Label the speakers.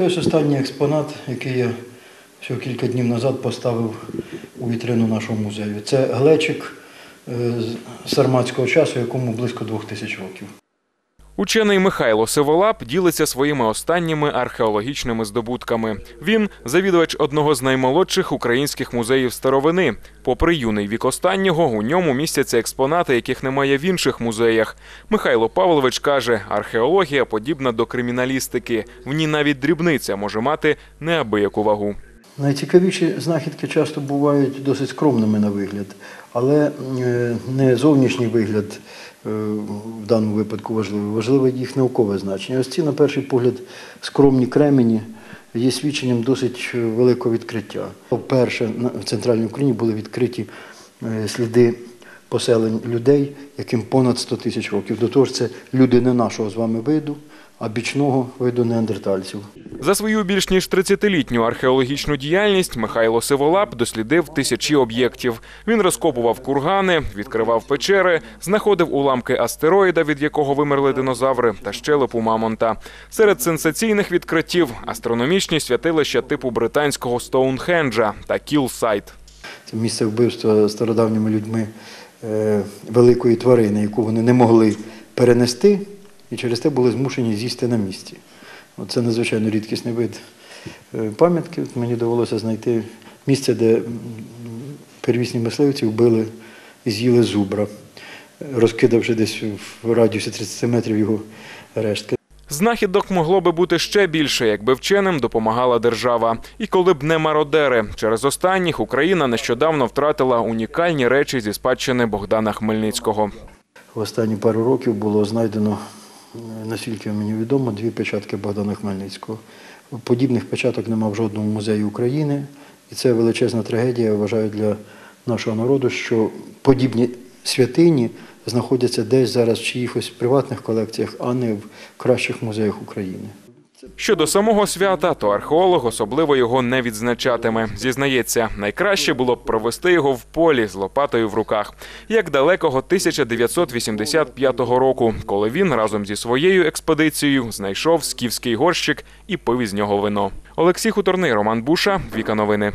Speaker 1: Це ось останній експонат, який я всього кілька днів назад поставив у вітрину нашого музею. Це глечик е, з сарматського часу, якому близько двох тисяч років.
Speaker 2: Учений Михайло Сиволап ділиться своїми останніми археологічними здобутками. Він завідувач одного з наймолодших українських музеїв старовини. Попри юний вік останнього, у ньому містяться експонати, яких немає в інших музеях. Михайло Павлович каже, археологія подібна до криміналістики. В ній навіть дрібниця може мати неабияку вагу.
Speaker 1: Найцікавіші знахідки часто бувають досить скромними на вигляд, але е, не зовнішній вигляд е, в даному випадку важливий, важливе їх наукове значення. Ось ці, на перший погляд, скромні кремені є свідченням досить великого відкриття. Вперше на- в центральній Україні були відкриті е, сліди поселень людей, яким понад 100 тисяч років. До того ж, це люди не нашого з вами виду, а бічного виду неандертальців.
Speaker 2: За свою більш ніж 30-літню археологічну діяльність Михайло Сиволап дослідив тисячі об'єктів. Він розкопував кургани, відкривав печери, знаходив уламки астероїда, від якого вимерли динозаври, та щелепу мамонта. Серед сенсаційних відкриттів астрономічні святилища типу британського Стоунхенджа та Кілсайт.
Speaker 1: Це місце вбивства стародавніми людьми е, великої тварини, яку вони не могли перенести, і через те були змушені з'їсти на місці. Це надзвичайно рідкісний вид е, пам'ятки. Мені довелося знайти місце, де первісні мисливці вбили і з'їли зубра, розкидавши десь в радіусі 30 метрів його рештки.
Speaker 2: Знахідок могло би бути ще більше, якби вченим допомагала держава. І коли б не мародери. Через останніх Україна нещодавно втратила унікальні речі зі спадщини Богдана Хмельницького.
Speaker 1: В останні пару років було знайдено, наскільки мені відомо, дві печатки Богдана Хмельницького. Подібних печаток нема в жодному музеї України. І це величезна трагедія, я вважаю, для нашого народу, що подібні святині знаходяться десь зараз в чиїхось приватних колекціях, а не в кращих музеях України.
Speaker 2: Щодо самого свята, то археолог особливо його не відзначатиме. Зізнається, найкраще було б провести його в полі з лопатою в руках, як далекого 1985 року, коли він разом зі своєю експедицією знайшов скіфський горщик і пив із нього вино. Олексій Хуторний, Роман Буша, Віка Новини.